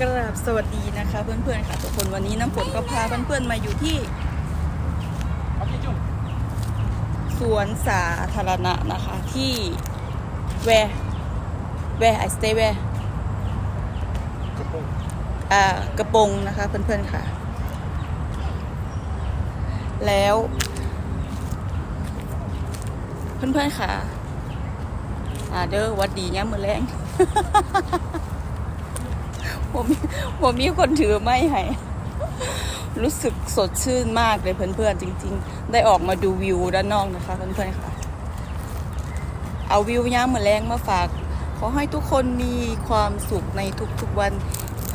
กราบสวัสดีนะคะเพื่อนๆค่ะทุกคนวันนี้น้ำฝนก็พาเพื่อนๆมาอยู่ที่เอาพี่จุ่มสวนสาธารณะนะคะที่แวร์แวร์ไอสเตย์แวร์กระโปรงอ่ากระโปรงนะคะเพื่อนๆค่ะ แล้ว เพื่อนๆค่ะอ่าเด้อหวัดดีเนี่ยามมือแรง ผมผมมีคนถือไม้ให้รู้สึกสดชื่นมากเลยเพื่อนๆจริง ๆ ได้ออกมาดูวิวด้านนอกนะคะเพื่อนๆค่ะ เอาวิวย่ามมือแรงมาฝาก ขอให้ทุกคนมีความสุขในทุกๆวัน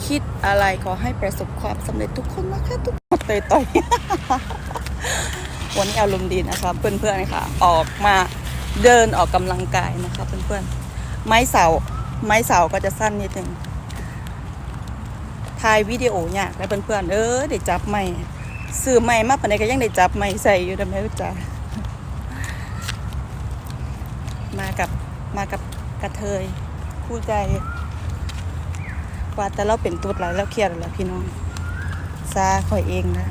คิดอะไรขอให้ประสบความสำเร็จทุกคนนะคะทุกคนเตยต่อยวันนี้อารมณ์ดีนะคะเพื่อนๆค่ะ ออกมาเดินออกกำลังกายนะคะเพื่อนๆไม้เสาไม้เสาก็จะสั้นนิดนึง ถ่ายวิดีโอเนี่ยแล้วเพื่อนๆเออได้จับไม้ซื้อไม้มาปานใดก็ยังได้จับไม้ใส่อยู่ทำไมรู้จ้ามากับมากับกระเทยคู่ใจว่าแต่เราเป็นตัวหลายแล้วเครียดแล้วพี่น้องซาคอยเองนะ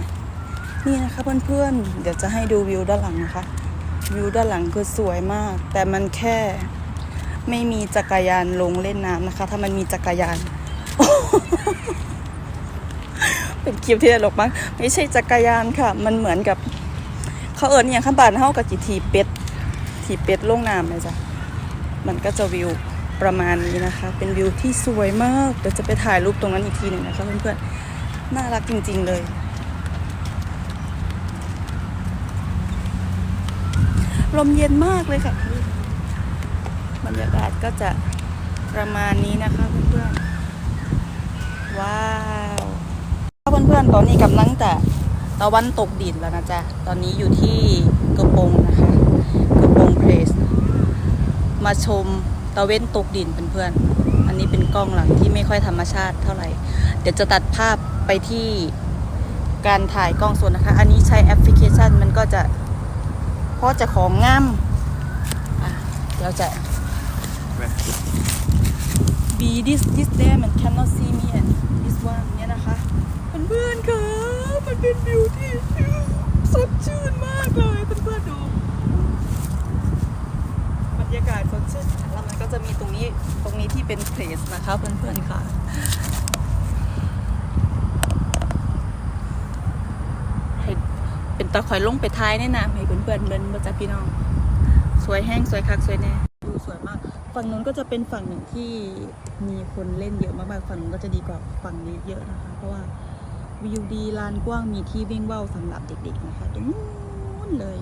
นี่นะคะเพื่อนๆ เดี๋ยวจะให้ดูวิวด้านหลังนะคะ วิวด้านหลังคือสวยมาก แต่มันแค่ไม่มีจักรยานลงเล่นน้ำนะคะ ถ้ามันมีจักรยาน เป็นคลิปที่ตลกมากไม่ใช่จักรยานค่ะ มันเหมือนกับ เขาเอิญอย่างข้างบานเท่ากับกี่ทีเป็ดทีเป็ดลงน้ำเลยจ้ะมันก็จะวิวประมาณนี้นะคะ เป็นวิวที่สวยมากเดี๋ยวจะไปถ่ายรูปตรงนั้นอีกทีหนึ่งนะคะเพื่อนๆน่ารักจริง ๆ เลย ลมเย็นมากเลยค่ะบรรยากาศก็จะประมาณนี้นะคะเพื่อนๆว้าว เพื่อนๆ ตอนนี้กำลังจะตะวันตกดินแล้วนะจ๊ะ ตอนนี้อยู่ที่กระโปรงนะคะกระโปรงเพลส มาชมตะเว้นตกดินเพื่อนๆ อันนี้เป็นกล้องหลังที่ไม่ค่อยธรรมชาติเท่าไหร่ เดี๋ยวจะตัดภาพไปที่การถ่ายกล้องสดนนะคะ อันนี้ใช้แอปพลิเคชันมันก็จะเพราะจะของงามอะเดี๋ยวจะ be this this there มัน cannot see me and this one เนี่ยนะคะ เพื่อนๆค่ะมันเป็นวิวที่สดชื่นมากเลยเพื่อนๆดูบรรยากาศสดชื่นแล้วมันก็จะมีตรงนี้ตรงนี้ที่เป็นเพลสนะคะเพื่อนๆค่ะเป็นตะคอยลงไปท้ายแน่นะให้เพื่อนๆเดินมาจากพี่น้อง สวยแห้งสวยคักสวยแน่ดูสวยมาก ฝั่งนู้นก็จะเป็นฝั่งหนึ่งที่มีคนเล่นเยอะมากๆฝั่งนู้นก็จะดีกว่าฝั่งนี้เยอะนะคะ เพราะว่า วิวดีลานกว้างมีที่วิ่งว่าวสำหรับเด็กๆนะคะตรงนู้นเลย